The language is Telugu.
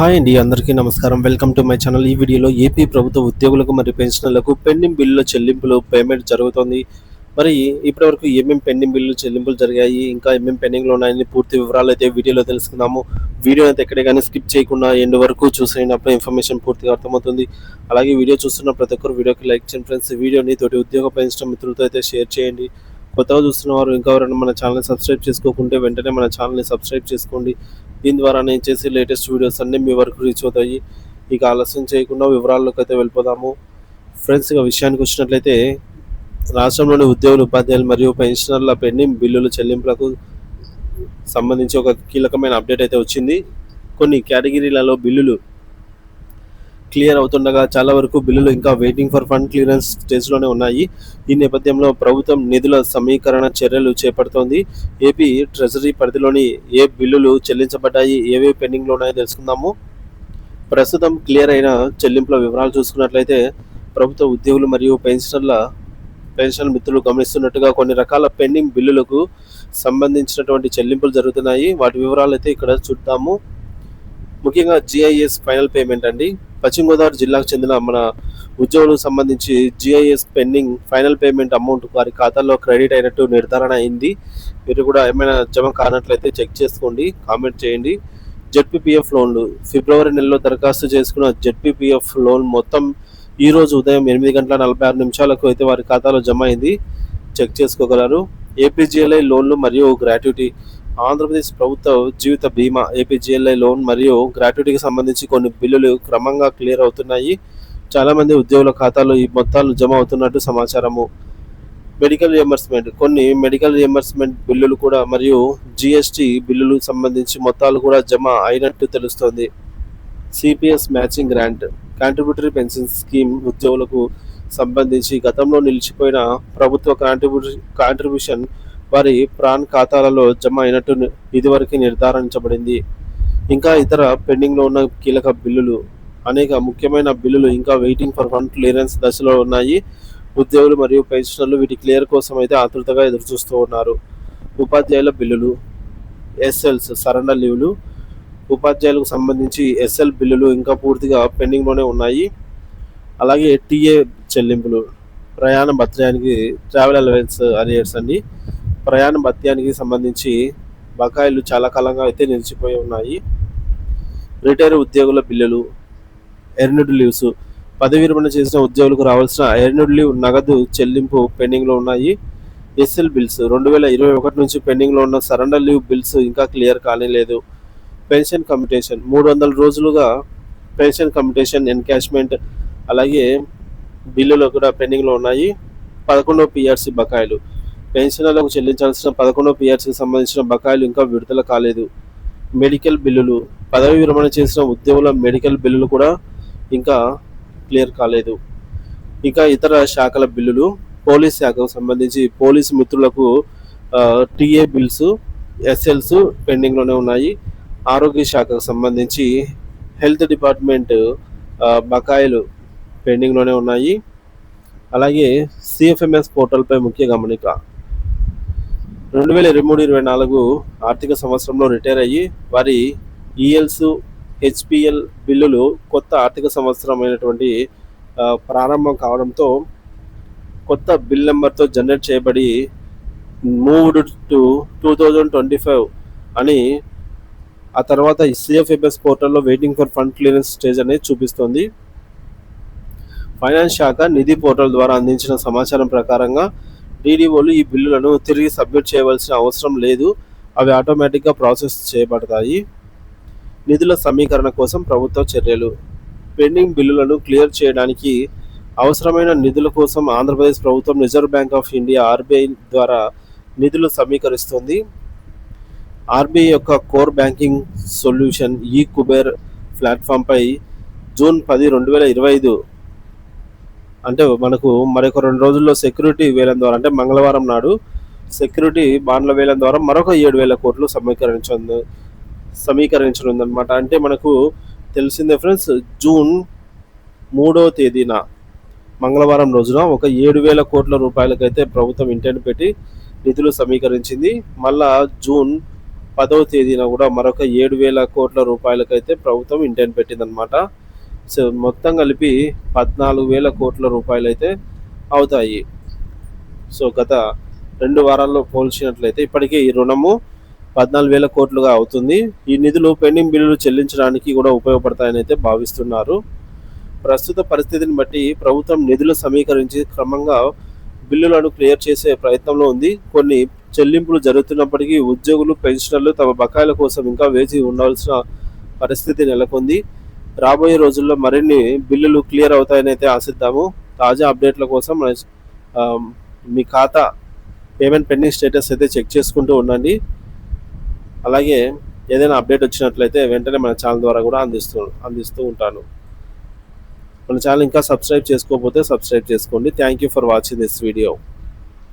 హాయ్ అండి అందరికీ నమస్కారం. Welcome to my channel. ఈ వీడియోలో ఏపీ ప్రభుత్వ ఉద్యోగులకు మరియు పెన్షనర్లకు పెండింగ్ బిల్లుల చెల్లింపులు పేమెంట్ జరుగుతోంది. మరి ఇప్పటివరకు ఏమేమి పెండింగ్ బిల్లులు చెల్లింపులు జరిగాయి ఇంకా ఏమేమి పెండింగ్లో ఉన్నాయని పూర్తి వివరాలు అయితే వీడియోలో తెలుసుకుందాము. వీడియో అయితే ఎక్కడే కానీ స్కిప్ చేయకుండా ఎండ్ వరకు చూసినప్పుడు ఇన్ఫర్మేషన్ పూర్తిగా అర్థమవుతుంది. అలాగే వీడియో చూస్తున్న ప్రతి ఒక్కరు వీడియోకి లైక్ చేయండి ఫ్రెండ్స్. వీడియోని తోటి ఉద్యోగ పెన్షన్ మిత్రులతో అయితే షేర్ చేయండి. కొత్తగా చూస్తున్న వారు ఇంకా ఎవరైనా మన ఛానల్ని సబ్స్క్రైబ్ చేసుకోకుంటే వెంటనే మన ఛానల్ని సబ్స్క్రైబ్ చేసుకోండి. దీని ద్వారా నేను చేసే లేటెస్ట్ వీడియోస్ అన్నీ మీ వరకు రీచ్ అవుతాయి. ఇక ఆలస్యం చేయకుండా వివరాల్లోకి అయితే వెళ్ళిపోదాము. ఫ్రెండ్స్ ఇక విషయానికి వచ్చినట్లయితే రాష్ట్రంలోని ఉద్యోగులు ఉపాధ్యాయులు మరియు పెన్షనర్ల పెండింగ్ బిల్లుల చెల్లింపులకు సంబంధించి ఒక కీలకమైన అప్డేట్ అయితే వచ్చింది. కొన్ని కేటగిరీలలో బిల్లులు క్లియర్ అవుతుండగా చాలా వరకు బిల్లులు ఇంకా వెయిటింగ్ ఫర్ ఫండ్ క్లియరెన్స్ స్టేజ్లోనే ఉన్నాయి. ఈ నేపథ్యంలో ప్రభుత్వం నిధుల సమీకరణ చర్యలు చేపడుతోంది. ఏపీ ట్రెజరీ పరిధిలోని ఏ బిల్లులు చెల్లించబడ్డాయి ఏవే పెండింగ్లో ఉన్నాయో తెలుసుకుందాము. ప్రస్తుతం క్లియర్ అయిన చెల్లింపుల వివరాలు చూసుకున్నట్లయితే ప్రభుత్వ ఉద్యోగులు మరియు పెన్షనర్ల పెన్షన్ మిత్రులు గమనిస్తున్నట్టుగా కొన్ని రకాల పెండింగ్ బిల్లులకు సంబంధించినటువంటి చెల్లింపులు జరుగుతున్నాయి. వాటి వివరాలు అయితే ఇక్కడ చూద్దాము. ముఖ్యంగా జిఐఎస్ ఫైనల్ పేమెంట్ అండి. పశ్చిమ గోదావరి జిల్లాకు చెందిన మన ఉద్యోగులకు సంబంధించి GIS pending final payment amount వారి ఖాతాలో క్రెడిట్ అయినట్టు నిర్ధారణ అయింది. మీరు కూడా ఏమైనా జమ కానట్లయితే చెక్ చేసుకోండి కామెంట్ చేయండి. జెడ్పీపీఎఫ్ లోన్లు ఫిబ్రవరి నెలలో దరఖాస్తు చేసుకున్న జెడ్పీపీఎఫ్ లోన్ మొత్తం ఈ రోజు ఉదయం ఎనిమిది గంటల నలభై ఆరు నిమిషాలకు అయితే వారి ఖాతాలో జమ అయింది. చెక్ చేసుకోగలరు. ఏపీజీఎల్ఐ లోన్లు మరియు గ్రాట్యుటీ ఆంధ్రప్రదేశ్ ప్రభుత్వ జీవిత బీమా ఏపీజీఎల్ఐ లోన్ మరియు గ్రాట్యుటీకి సంబంధించి కొన్ని బిల్లులు క్రమంగా క్లియర్ అవుతున్నాయి. చాలామంది ఉద్యోగుల ఖాతాలో ఈ మొత్తాలు జమ అవుతున్నట్టు సమాచారము. మెడికల్ రియంబర్స్మెంట్ కొన్ని మెడికల్ రియంబర్స్మెంట్ బిల్లులు కూడా మరియు జిఎస్టి బిల్లులు సంబంధించి మొత్తాలు కూడా జమ అయినట్టు తెలుస్తోంది. CPS matching grant contributory pension scheme ఉద్యోగులకు సంబంధించి గతంలో నిలిచిపోయిన ప్రభుత్వ కాంట్రిబ్యూటరీ కాంట్రిబ్యూషన్ వారి ప్రాన్ ఖాతాలలో జమ అయినట్టు ఇదివరకు నిర్ధారించబడింది. ఇంకా ఇతర పెండింగ్లో ఉన్న కీలక బిల్లులు అనేక ముఖ్యమైన బిల్లులు ఇంకా వెయిటింగ్ ఫర్ ఫండ్ క్లియరెన్స్ దశలో ఉన్నాయి. ఉద్యోగులు మరియు పెన్షనర్లు వీటి క్లియర్ కోసం అయితే ఆతృతగా ఎదురుచూస్తూ ఉన్నారు. ఉపాధ్యాయుల బిల్లులు ఎస్ఎల్స్ సరెండర్ లీవ్లు ఉపాధ్యాయులకు సంబంధించి ఎస్ఎల్ బిల్లులు ఇంకా పూర్తిగా పెండింగ్లోనే ఉన్నాయి. అలాగే టీఏ చెల్లింపులు ప్రయాణ భత్యానికి ట్రావెల్ అలవెన్స్ అరియర్స్ అండి. ప్రయాణ భత్యానికి సంబంధించి బకాయిలు చాలా కాలంగా అయితే నిలిచిపోయి ఉన్నాయి. రిటైర్ ఉద్యోగుల బిల్లులు ఎర్నడ్ లీవ్స్ పదవి విరమణ చేసిన ఉద్యోగులకు రావాల్సిన ఎర్నడ్ లీవ్ నగదు చెల్లింపు పెండింగ్లో ఉన్నాయి. ఎస్ఎల్ బిల్స్ రెండు వేల ఇరవై ఒకటి నుంచి పెండింగ్లో ఉన్న సరెండర్ లీవ్ బిల్స్ ఇంకా క్లియర్ కానేలేదు పెన్షన్ కమ్యూటేషన్ మూడు వందల రోజులుగా పెన్షన్ కమ్యూటేషన్ ఎన్కాష్మెంట్ అలాగే బిల్లులు కూడా పెండింగ్లో ఉన్నాయి. పదకొండవ పిఆర్సీ బకాయిలు పెన్షనర్లకు చెల్లించాల్సిన పదకొండవ పిఆర్సీకి సంబంధించిన బకాయిలు ఇంకా విడుదల కాలేదు. మెడికల్ బిల్లులు పదవి విరమణ చేసిన ఉద్యోగుల మెడికల్ బిల్లులు కూడా ఇంకా క్లియర్ కాలేదు. ఇంకా ఇతర శాఖల బిల్లులు పోలీస్ శాఖకు సంబంధించి పోలీస్ మిత్రులకు టీఏ బిల్స్ ఎస్ఎల్స్ పెండింగ్లోనే ఉన్నాయి. ఆరోగ్య శాఖకు సంబంధించి హెల్త్ డిపార్ట్మెంట్ బకాయిలు పెండింగ్లోనే ఉన్నాయి. అలాగే సిఎఫ్ఎంఎస్ పోర్టల్పై ముఖ్య గమనిక. రెండు వేల ఇరవై మూడు ఇరవై నాలుగు ఆర్థిక సంవత్సరంలో రిటైర్ అయ్యి వారి e ఈఎల్స్ హెచ్పిఎల్ బిల్లులు కొత్త ఆర్థిక సంవత్సరం అయినటువంటి ప్రారంభం కావడంతో కొత్త బిల్ నెంబర్తో జనరేట్ చేయబడి moved to two thousand twenty five అని ఆ తర్వాత సిఎఫ్ఎఫ్ఎస్ పోర్టల్లో waiting for fund clearance stage అనేది చూపిస్తోంది. ఫైనాన్స్ శాఖ నిధి పోర్టల్ ద్వారా అందించిన సమాచారం ప్రకారంగా డీడీఓలు ఈ బిల్లులను తిరిగి సబ్మిట్ చేయవలసిన అవసరం లేదు. అవి ఆటోమేటిక్గా ప్రాసెస్ చేయబడతాయి. నిధుల సమీకరణ కోసం ప్రభుత్వ చర్యలు. పెండింగ్ బిల్లులను క్లియర్ చేయడానికి అవసరమైన నిధుల కోసం ఆంధ్రప్రదేశ్ ప్రభుత్వం Reserve Bank of India RBI ద్వారా నిధులు సమీకరిస్తుంది. ఆర్బీఐ యొక్క core banking solution e Kuber ప్లాట్ఫామ్పై June పది రెండు వేల ఇరవై ఐదు అంటే మనకు మరొక రెండు రోజుల్లో సెక్యూరిటీ వేలం ద్వారా అంటే మంగళవారం నాడు సెక్యూరిటీ బాండ్ల వేలం ద్వారా మరొక ఏడు వేల కోట్లు సమీకరించనుంది సమీకరించనుందనమాట అంటే మనకు తెలిసిందే ఫ్రెండ్స్ జూన్ మూడో తేదీన మంగళవారం రోజున ఒక ఏడు వేల కోట్ల రూపాయలకైతే ప్రభుత్వం ఇంటెంట్ పెట్టి నిధులు సమీకరించింది. మళ్ళా జూన్ పదవ తేదీన కూడా మరొక ఏడు వేల కోట్ల రూపాయలకైతే ప్రభుత్వం ఇంటెంట్ పెట్టిందనమాట సో మొత్తం కలిపి పద్నాలుగు వేల కోట్ల రూపాయలు అయితే అవుతాయి. సో గత రెండు వారాల్లో పోల్చినట్లయితే ఇప్పటికే ఈ రుణము పద్నాలుగు వేల కోట్లుగా అవుతుంది. ఈ నిధులు పెండింగ్ బిల్లులు చెల్లించడానికి కూడా ఉపయోగపడతాయని అయితే భావిస్తున్నారు. ప్రస్తుత పరిస్థితిని బట్టి ప్రభుత్వం నిధులు సమీకరించి క్రమంగా బిల్లులను క్లియర్ చేసే ప్రయత్నంలో ఉంది. కొన్ని చెల్లింపులు జరుగుతున్నప్పటికీ ఉద్యోగులు పెన్షనర్లు తమ బకాయిల కోసం ఇంకా వేచి ఉండాల్సిన పరిస్థితి నెలకొంది. రాబోయే రోజుల్లో మరిన్ని బిల్లులు క్లియర్ అవుతాయని అయితే ఆశిద్దాము. తాజా అప్డేట్ల కోసం మీ ఖాతా పేమెంట్ పెండింగ్ స్టేటస్ అయితే చెక్ చేసుకుంటూ ఉండండి. అలాగే ఏదైనా అప్డేట్ వచ్చినట్లయితే వెంటనే మన ఛానల్ ద్వారా కూడా అందిస్తూ అందిస్తూ ఉంటాను. మన ఛానల్ ఇంకా సబ్స్క్రైబ్ చేసుకోకపోతే సబ్స్క్రైబ్ చేసుకోండి. Thank you for watching this video